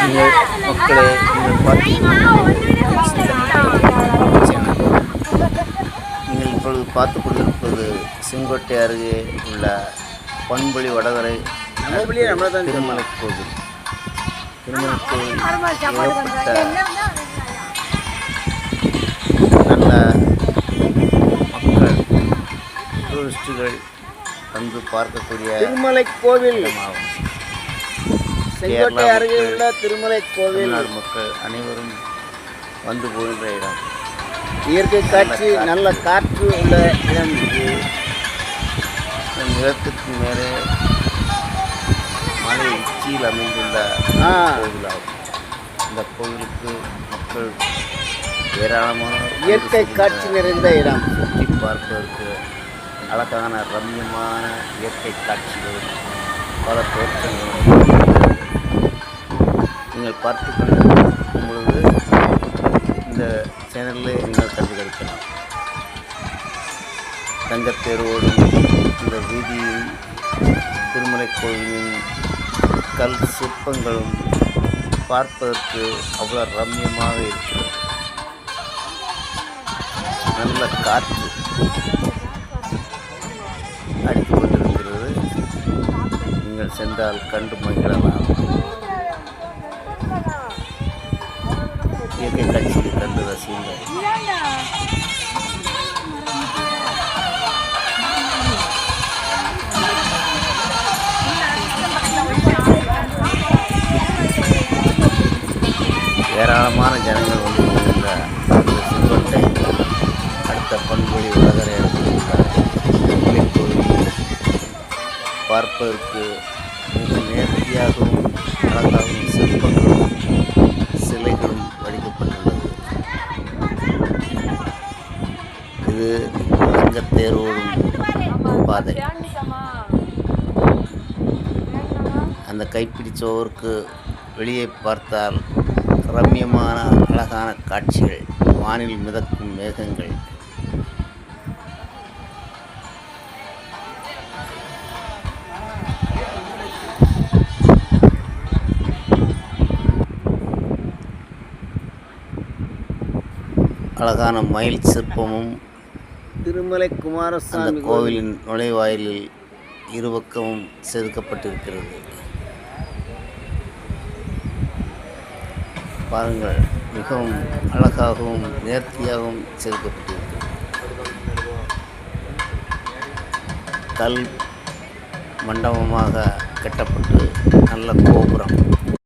நீங்கள் மக்களே நீங்கள் நீங்கள் இப்பொழுது பார்த்து கொண்டிருப்பது செங்கோட்டை அருகே உள்ள பண்பொழி வடகரை திருமலை கோவில் திருமலை கோவில். ஏகப்பட்ட நல்ல மக்கள் டூரிஸ்டுகள் வந்து பார்க்கக்கூடிய திருமலை கோவில். இடமாகும். செங்கோட்டை கேரளா அருகே மக்கள், உள்ள திருமலை கோவில். மக்கள் அனைவரும் வந்து போகின்ற இடம். இயற்கை காட்சி நல்ல காற்று உள்ள இடம் இது. நிலத்துக்கு மேலே மலை உச்சியில் அமைந்துள்ள. கோவிலாகும். இந்த கோவிலுக்கு மக்கள் ஏராளமான இயற்கை காட்சி நிறைந்த இடம். சுற்றி பார்ப்பதற்கு அழகான ரம்யமான இயற்கை காட்சிகள் பல தோற்றங்களும் நீங்கள் பார்த்து கொண்டிருக்கும் பொழுது இந்த சேனலில் நீங்கள் கண்டு கண்டுகளிக்கலாம். தங்கத்தேரோடும் இந்த வீதியும் திருமலை கோயிலின் கல் சிற்பங்களும் பார்ப்பதற்கு அவ்வளோ ரம்யமாக இருக்கிறது. நல்ல காற்று அடித்துக் கொண்டிருக்கிறது. நீங்கள் சென்றால் கண்டு மகிழலாம். இயற்கை காட்சியை கண்டு ரசியுங்கள் ஏராளமான ஜனங்கள் வந்து இந்த செங்கோட்டை அடுத்த பண்பொழி உலகரை பார்ப்பதற்கு மிக நேர்த்தியாகவும் அழகாகவும் சிற்பங்களும் இது தங்கத்தேரோடும் பாதை. அந்த கைப்பிடிச்சோருக்கு வெளியே பார்த்தால் ரம்யமான அழகான காட்சிகள் வானில் மிதக்கும் மேகங்கள். அழகான மயில் சிற்பமும் திருமலை குமாரசாமி கோவில். கோவிலின் நுழைவாயிலில் இருபக்கமும் செதுக்கப்பட்டிருக்கிறது. பாருங்கள் மிகவும் அழகாகவும் நேர்த்தியாகவும் செதுக்கப்பட்டிருக்கிறது. கல் மண்டபமாக கட்டப்பட்டு நல்ல கோபுரம்.